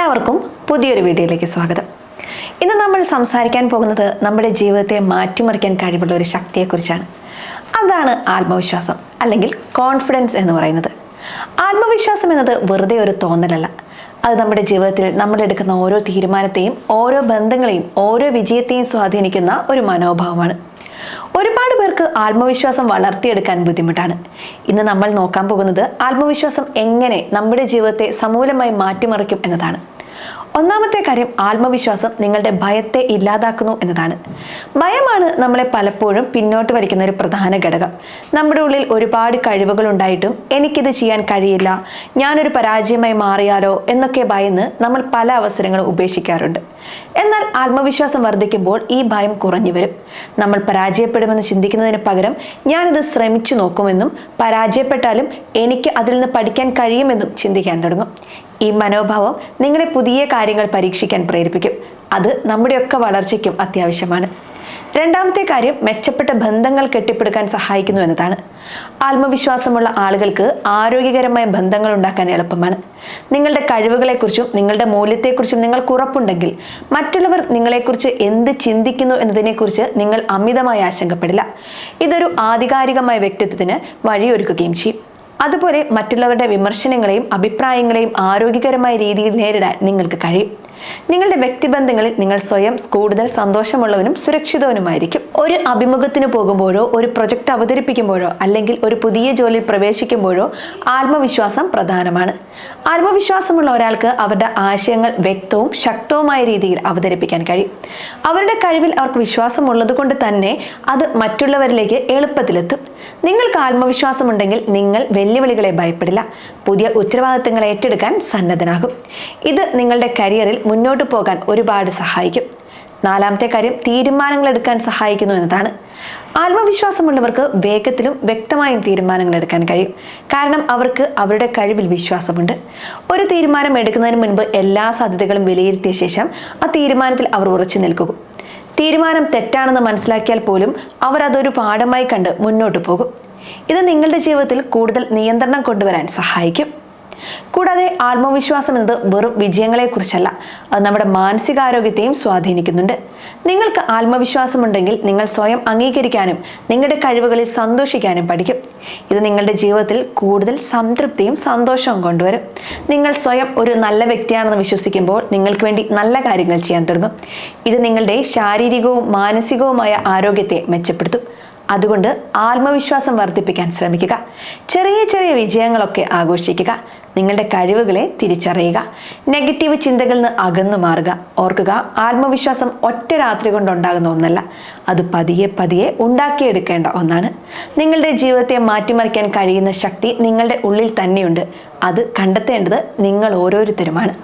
എല്ലാവർക്കും പുതിയൊരു വീഡിയോയിലേക്ക് സ്വാഗതം. ഇന്ന് നമ്മൾ സംസാരിക്കാൻ പോകുന്നത് നമ്മുടെ ജീവിതത്തെ മാറ്റിമറിക്കാൻ കഴിവുള്ള ഒരു ശക്തിയെക്കുറിച്ചാണ്. അതാണ് ആത്മവിശ്വാസം അല്ലെങ്കിൽ കോൺഫിഡൻസ് എന്ന് പറയുന്നത്. ആത്മവിശ്വാസം എന്നത് വെറുതെ ഒരു തോന്നലല്ല. അത് നമ്മുടെ ജീവിതത്തിൽ നമ്മളെടുക്കുന്ന ഓരോ തീരുമാനത്തെയും ഓരോ ബന്ധങ്ങളെയും ഓരോ വിജയത്തെയും സ്വാധീനിക്കുന്ന ഒരു മനോഭാവമാണ്. ഒരുപാട് പേർക്ക് ആത്മവിശ്വാസം വളർത്തിയെടുക്കാൻ ബുദ്ധിമുട്ടാണ്. ഇന്ന് നമ്മൾ നോക്കാൻ പോകുന്നത് ആത്മവിശ്വാസം എങ്ങനെ നമ്മുടെ ജീവിതത്തെ സമൂലമായി മാറ്റിമറിക്കും എന്നതാണ്. ഒന്നാമത്തെ കാര്യം ആത്മവിശ്വാസം നിങ്ങളുടെ ഭയത്തെ ഇല്ലാതാക്കുന്നു എന്നതാണ്. ഭയമാണ് നമ്മളെ പലപ്പോഴും പിന്നോട്ട് വലിക്കുന്ന ഒരു പ്രധാന ഘടകം. നമ്മുടെ ഉള്ളിൽ ഒരുപാട് കഴിവുകൾ ഉണ്ടായിട്ടും എനിക്കിത് ചെയ്യാൻ കഴിയില്ല ഞാനൊരു പരാജയമായി മാറിയാലോ എന്നൊക്കെ ഭയന്ന് നമ്മൾ പല അവസരങ്ങളും ഉപേക്ഷിക്കാറുണ്ട്. എന്നാൽ ആത്മവിശ്വാസം വർദ്ധിക്കുമ്പോൾ ഈ ഭയം കുറഞ്ഞു വരും. നമ്മൾ പരാജയപ്പെടുമെന്ന് ചിന്തിക്കുന്നതിന് പകരം ഞാനിത് ശ്രമിച്ചു നോക്കുമെന്നും പരാജയപ്പെട്ടാലും എനിക്ക് അതിൽ നിന്ന് പഠിക്കാൻ കഴിയുമെന്നും ചിന്തിക്കാൻ തുടങ്ങും. ഈ മനോഭാവം നിങ്ങളെ പുതിയ കാര്യങ്ങൾ പരീക്ഷിക്കാൻ പ്രേരിപ്പിക്കും. അത് നമ്മുടെയൊക്കെ വളർച്ചയ്ക്കും അത്യാവശ്യമാണ്. രണ്ടാമത്തെ കാര്യം മെച്ചപ്പെട്ട ബന്ധങ്ങൾ കെട്ടിപ്പടുക്കാൻ സഹായിക്കുന്നു എന്നതാണ്. ആത്മവിശ്വാസമുള്ള ആളുകൾക്ക് ആരോഗ്യകരമായ ബന്ധങ്ങൾ ഉണ്ടാക്കാൻ എളുപ്പമാണ്. നിങ്ങളുടെ കഴിവുകളെക്കുറിച്ചും നിങ്ങളുടെ മൂല്യത്തെക്കുറിച്ചും നിങ്ങൾക്ക് ഉറപ്പുണ്ടെങ്കിൽ മറ്റുള്ളവർ നിങ്ങളെക്കുറിച്ച് എന്ത് ചിന്തിക്കുന്നു എന്നതിനെക്കുറിച്ച് നിങ്ങൾ അമിതമായി ആശങ്കപ്പെടില്ല. ഇതൊരു ആധികാരികമായ വ്യക്തിത്വത്തിന് വഴിയൊരുക്കുകയും ചെയ്യും. അതുപോലെ മറ്റുള്ളവരുടെ വിമർശനങ്ങളെയും അഭിപ്രായങ്ങളെയും ആരോഗ്യകരമായ രീതിയിൽ നേരിടാൻ നിങ്ങൾക്ക് കഴിയും. നിങ്ങളുടെ വ്യക്തിബന്ധങ്ങളിൽ നിങ്ങൾ സ്വയം കൂടുതൽ സന്തോഷമുള്ളവനും സുരക്ഷിതവനുമായിരിക്കും. ഒരു അഭിമുഖത്തിന് പോകുമ്പോഴോ ഒരു പ്രൊജക്ട് അവതരിപ്പിക്കുമ്പോഴോ അല്ലെങ്കിൽ ഒരു പുതിയ ജോലിയിൽ പ്രവേശിക്കുമ്പോഴോ ആത്മവിശ്വാസം പ്രധാനമാണ്. ആത്മവിശ്വാസമുള്ള ഒരാൾക്ക് അവരുടെ ആശയങ്ങൾ വ്യക്തവും ശക്തവുമായ രീതിയിൽ അവതരിപ്പിക്കാൻ കഴിയും. അവരുടെ കഴിവിൽ അവർക്ക് വിശ്വാസമുള്ളത് കൊണ്ട് തന്നെ അത് മറ്റുള്ളവരിലേക്ക് എളുപ്പത്തിലെത്തും. നിങ്ങൾക്ക് ആത്മവിശ്വാസമുണ്ടെങ്കിൽ നിങ്ങൾ വെല്ലുവിളികളെ ഭയപ്പെടില്ല. പുതിയ ഉത്തരവാദിത്തങ്ങൾ ഏറ്റെടുക്കാൻ സന്നദ്ധനാകും. ഇത് നിങ്ങളുടെ കരിയറിൽ മുന്നോട്ട് പോകാൻ ഒരുപാട് സഹായിക്കും. നാലാമത്തെ കാര്യം തീരുമാനങ്ങൾ എടുക്കാൻ സഹായിക്കുന്നു എന്നതാണ്. ആത്മവിശ്വാസമുള്ളവർക്ക് വേഗത്തിലും വ്യക്തമായും തീരുമാനങ്ങൾ എടുക്കാൻ കഴിയും. കാരണം അവർക്ക് അവരുടെ കഴിവിൽ വിശ്വാസമുണ്ട്. ഒരു തീരുമാനം എടുക്കുന്നതിന് മുൻപ് എല്ലാ സാധ്യതകളും വിലയിരുത്തിയ ശേഷം ആ തീരുമാനത്തിൽ അവർ ഉറച്ചു നിൽക്കുക തീരുമാനം തെറ്റാണെന്ന് മനസ്സിലാക്കിയാൽ പോലും അവർ അതൊരു പാഠമായി കണ്ട് മുന്നോട്ട് പോകും. ഇത് നിങ്ങളുടെ ജീവിതത്തിൽ കൂടുതൽ നിയന്ത്രണം കൊണ്ടുവരാൻ സഹായിക്കും. കൂടാതെ ആത്മവിശ്വാസം എന്നത് വെറും വിജയങ്ങളെക്കുറിച്ചല്ല. അത് നമ്മുടെ മാനസികാരോഗ്യത്തെയും സ്വാധീനിക്കുന്നുണ്ട്. നിങ്ങൾക്ക് ആത്മവിശ്വാസമുണ്ടെങ്കിൽ നിങ്ങൾ സ്വയം അംഗീകരിക്കാനും നിങ്ങളുടെ കഴിവുകളിൽ സന്തോഷിക്കാനും പഠിക്കും. ഇത് നിങ്ങളുടെ ജീവിതത്തിൽ കൂടുതൽ സംതൃപ്തിയും സന്തോഷവും കൊണ്ടുവരും. നിങ്ങൾ സ്വയം ഒരു നല്ല വ്യക്തിയാണെന്ന് വിശ്വസിക്കുമ്പോൾ നിങ്ങൾക്ക് വേണ്ടി നല്ല കാര്യങ്ങൾ ചെയ്യാൻ തുടങ്ങും. ഇത് നിങ്ങളുടെ ശാരീരികവും മാനസികവുമായ ആരോഗ്യത്തെ മെച്ചപ്പെടുത്തും. അതുകൊണ്ട് ആത്മവിശ്വാസം വർദ്ധിപ്പിക്കാൻ ശ്രമിക്കുക. ചെറിയ ചെറിയ വിജയങ്ങളൊക്കെ ആഘോഷിക്കുക. നിങ്ങളുടെ കഴിവുകളെ തിരിച്ചറിയുക. നെഗറ്റീവ് ചിന്തകളിൽ നിന്ന് അകന്നു മാറുക. ഓർക്കുക ആത്മവിശ്വാസം ഒറ്റ രാത്രി കൊണ്ടുണ്ടാകുന്ന ഒന്നല്ല. അത് പതിയെ പതിയെ ഉണ്ടാക്കിയെടുക്കേണ്ട ഒന്നാണ്. നിങ്ങളുടെ ജീവിതത്തെ മാറ്റിമറിക്കാൻ കഴിയുന്ന ശക്തി നിങ്ങളുടെ ഉള്ളിൽ തന്നെയുണ്ട്. അത് കണ്ടെത്തേണ്ടത് നിങ്ങൾ ഓരോരുത്തരുമാണ്.